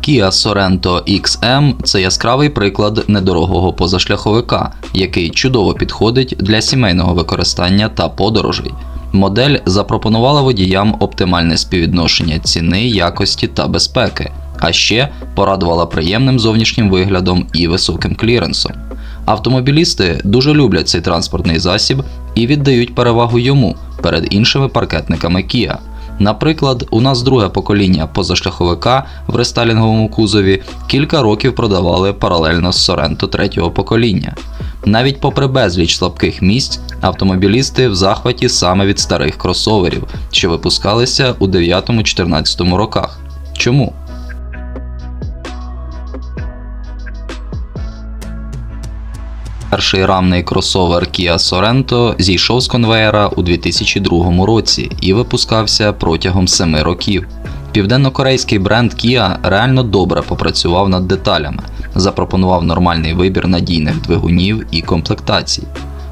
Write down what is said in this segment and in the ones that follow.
Kia Sorento XM це яскравий приклад недорогого позашляховика, який чудово підходить для сімейного використання та подорожей. Модель запропонувала водіям оптимальне співвідношення ціни, якості та безпеки, а ще порадувала приємним зовнішнім виглядом і високим кліренсом. Автомобілісти дуже люблять цей транспортний засіб і віддають перевагу йому перед іншими паркетниками Kia. Наприклад, у нас друге покоління позашляховика в рестайлінговому кузові кілька років продавали паралельно з Sorento третього покоління. Навіть попри безліч слабких місць, автомобілісти в захваті саме від старих кросоверів, що випускалися у 9-14 роках. Чому? Перший рамний кросовер Kia Sorento зійшов з конвеєра у 2002 році і випускався протягом 7 років. Південнокорейський бренд Kia реально добре попрацював над деталями, запропонував нормальний вибір надійних двигунів і комплектацій.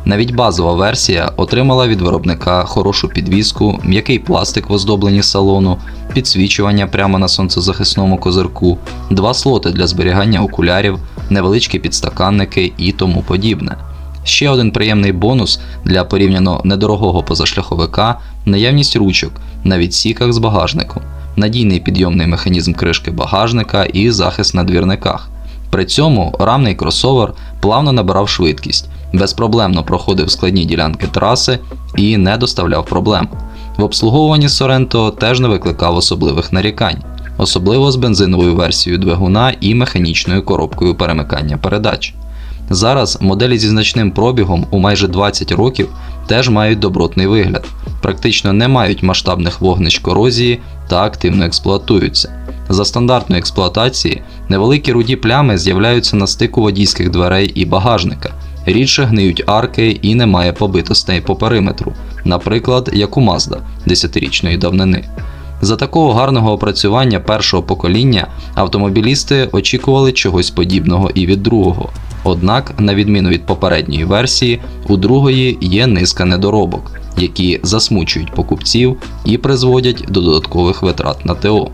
Навіть базова версія отримала від виробника хорошу підвіску, м'який пластик в оздобленні салону, підсвічування прямо на сонцезахисному козирку, два слоти для зберігання окулярів, невеличкі підстаканники і тому подібне. Ще один приємний бонус для порівняно недорогого позашляховика наявність ручок на відсіках з багажнику, надійний підйомний механізм кришки багажника і захист на двірниках. При цьому рамний кросовер плавно набирав швидкість, безпроблемно проходив складні ділянки траси і не доставляв проблем. В обслуговуванні Sorento теж не викликав особливих нарікань, особливо з бензиновою версією двигуна і механічною коробкою перемикання передач. Зараз моделі зі значним пробігом у майже 20 років теж мають добротний вигляд, практично не мають масштабних вогнищ корозії та активно експлуатуються. За стандартної експлуатації невеликі руді плями з'являються на стику водійських дверей і багажника, рідше гниють арки і немає побитостей по периметру, наприклад, як у Mazda 10-річної давнини. За такого гарного опрацювання першого покоління автомобілісти очікували чогось подібного і від другого. Однак, на відміну від попередньої версії, у другої є низка недоробок, які засмучують покупців і призводять до додаткових витрат на ТО.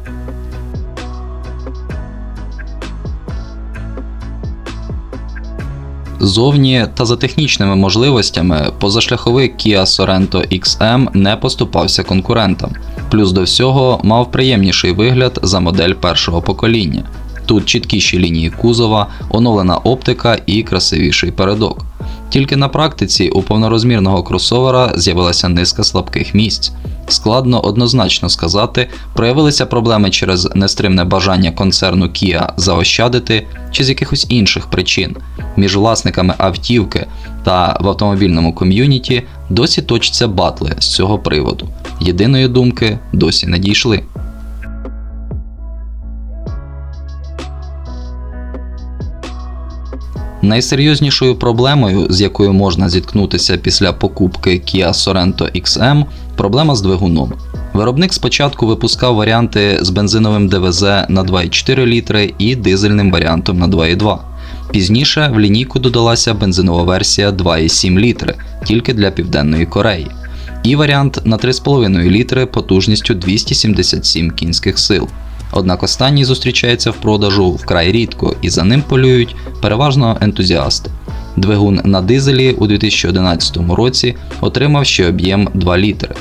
Зовні та за технічними можливостями позашляховик Kia Sorento XM не поступався конкурентам, плюс до всього мав приємніший вигляд за модель першого покоління. Тут чіткіші лінії кузова, оновлена оптика і красивіший передок. Тільки на практиці у повнорозмірного кросовера з'явилася низка слабких місць. Складно однозначно сказати, проявилися проблеми через нестримне бажання концерну Kia заощадити чи з якихось інших причин. Між власниками автівки та в автомобільному ком'юніті досі точаться батли з цього приводу. Єдиної думки досі не дійшли. Найсерйознішою проблемою, з якою можна зіткнутися після покупки Kia Sorento XM, проблема з двигуном. Виробник спочатку випускав варіанти з бензиновим ДВЗ на 2,4 літри і дизельним варіантом на 2,2. Пізніше в лінійку додалася бензинова версія 2,7 літри тільки для Південної Кореї, і варіант на 3,5 літри потужністю 277 кінських сил. Однак останній зустрічається в продажу вкрай рідко і за ним полюють переважно ентузіасти. Двигун на дизелі у 2011 році отримав ще об'єм 2 літри.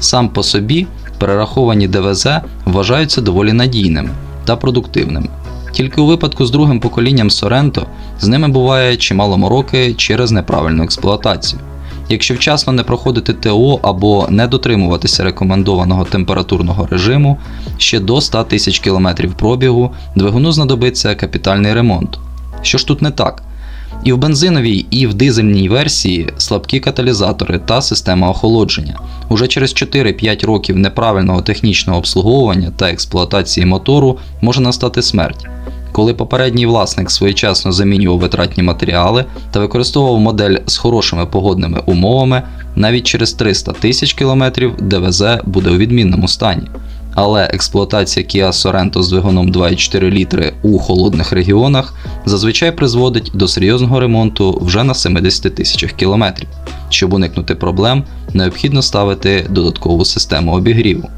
Сам по собі перераховані ДВЗ вважаються доволі надійними та продуктивними. Тільки у випадку з другим поколінням Sorento з ними буває чимало мороки через неправильну експлуатацію. Якщо вчасно не проходити ТО або не дотримуватися рекомендованого температурного режиму, ще до 100 тисяч км пробігу двигуну знадобиться капітальний ремонт. Що ж тут не так? І в бензиновій, і в дизельній версії слабкі каталізатори та система охолодження. Уже через 4-5 років неправильного технічного обслуговування та експлуатації мотору може настати смерть. Коли попередній власник своєчасно замінював витратні матеріали та використовував модель з хорошими погодними умовами, навіть через 300 тисяч кілометрів ДВЗ буде у відмінному стані. Але експлуатація Kia Sorento з двигуном 2,4 літри у холодних регіонах зазвичай призводить до серйозного ремонту вже на 70 тисячах кілометрів. Щоб уникнути проблем, необхідно ставити додаткову систему обігріву.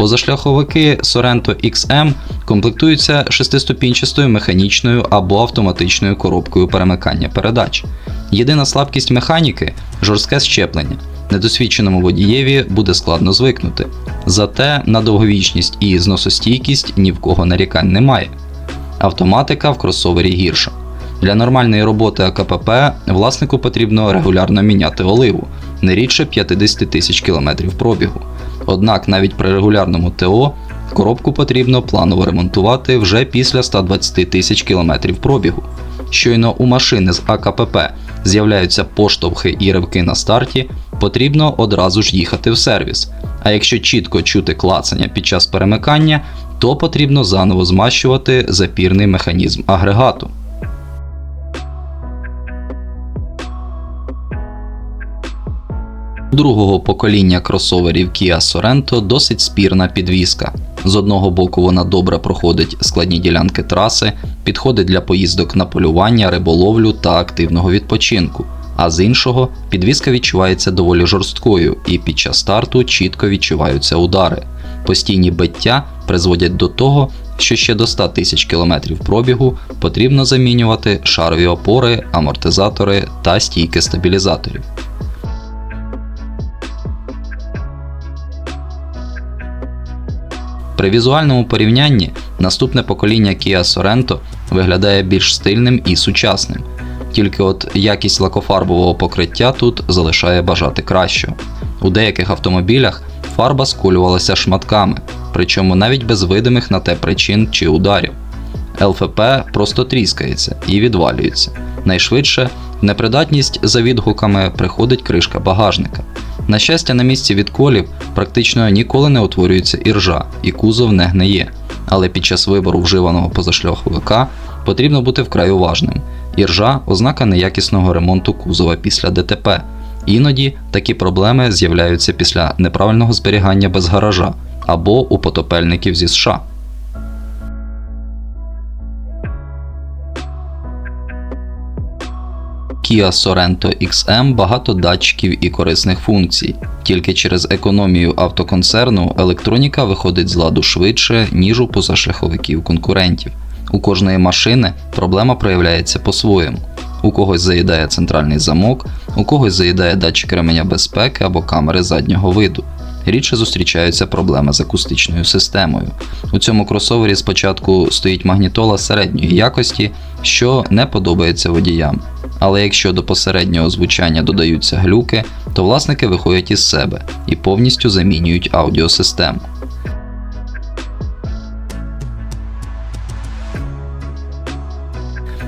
Позашляховики Sorento XM комплектуються шестиступінчастою механічною або автоматичною коробкою перемикання передач. Єдина слабкість механіки жорстке щеплення. Недосвідченому водієві буде складно звикнути. Зате на довговічність і зносостійкість ні в кого нарікань немає. Автоматика в кросовері гірша. Для нормальної роботи АКПП власнику потрібно регулярно міняти оливу, не рідше 50 тисяч кілометрів пробігу. Однак навіть при регулярному ТО коробку потрібно планово ремонтувати вже після 120 тисяч кілометрів пробігу. Щойно у машини з АКПП з'являються поштовхи і ривки на старті, потрібно одразу ж їхати в сервіс. А якщо чітко чути клацання під час перемикання, то потрібно заново змащувати запірний механізм агрегату. Другого покоління кросоверів Kia Sorento досить спірна підвізка. З одного боку вона добре проходить складні ділянки траси, підходить для поїздок на полювання, риболовлю та активного відпочинку. А з іншого, підвізка відчувається доволі жорсткою і під час старту чітко відчуваються удари. Постійні биття призводять до того, що ще до 100 тисяч кілометрів пробігу потрібно замінювати шарові опори, амортизатори та стійки стабілізаторів. При візуальному порівнянні наступне покоління Kia Sorento виглядає більш стильним і сучасним. Тільки от якість лакофарбового покриття тут залишає бажати кращого. У деяких автомобілях фарба скулювалася шматками, причому навіть без видимих на те причин чи ударів. ЛФП просто тріскається і відвалюється. Найшвидше непридатність за відгуками приходить кришка багажника. На щастя, на місці відколів практично ніколи не утворюється іржа і кузов не гниє. Але під час вибору вживаного позашляховика потрібно бути вкрай уважним. Іржа ознака неякісного ремонту кузова після ДТП. Іноді такі проблеми з'являються після неправильного зберігання без гаража або у потопельників зі США. Kia Sorento XM багато датчиків і корисних функцій. Тільки через економію автоконцерну електроніка виходить з ладу швидше, ніж у позашляховиків конкурентів. У кожної машини проблема проявляється по-своєму. У когось заїдає центральний замок, у когось заїдає датчик ременя безпеки або камери заднього виду. Рідше зустрічаються проблеми з акустичною системою. У цьому кросовері спочатку стоїть магнітола середньої якості, що не подобається водіям. Але якщо до посереднього звучання додаються глюки, то власники виходять із себе і повністю замінюють аудіосистему.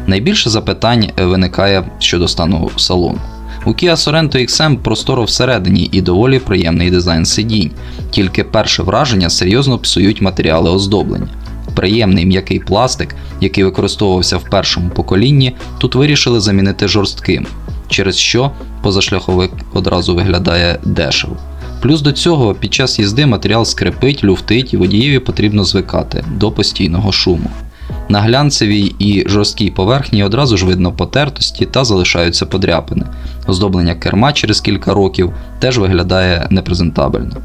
Найбільше запитань виникає щодо стану салону. У Kia Sorento XM просторо всередині і доволі приємний дизайн сидінь, тільки перше враження серйозно псують матеріали оздоблення. Приємний м'який пластик, який використовувався в першому поколінні, тут вирішили замінити жорстким, через що позашляховик одразу виглядає дешево. Плюс до цього під час їзди матеріал скрипить, люфтить і водієві потрібно звикати до постійного шуму. На глянцевій і жорсткій поверхні одразу ж видно потертості та залишаються подряпини. Оздоблення керма через кілька років теж виглядає непрезентабельно.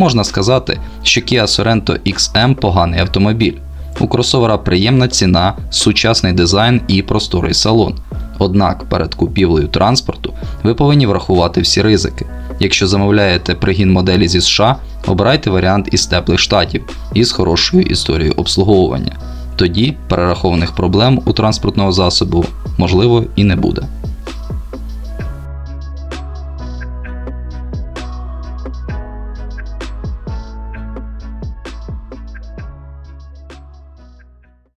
Можна сказати, що Kia Sorento XM поганий автомобіль. У кросовера приємна ціна, сучасний дизайн і просторий салон. Однак перед купівлею транспорту ви повинні врахувати всі ризики. Якщо замовляєте пригін моделі зі США, обирайте варіант із теплих штатів із хорошою історією обслуговування. Тоді перерахованих проблем у транспортного засобу можливо і не буде.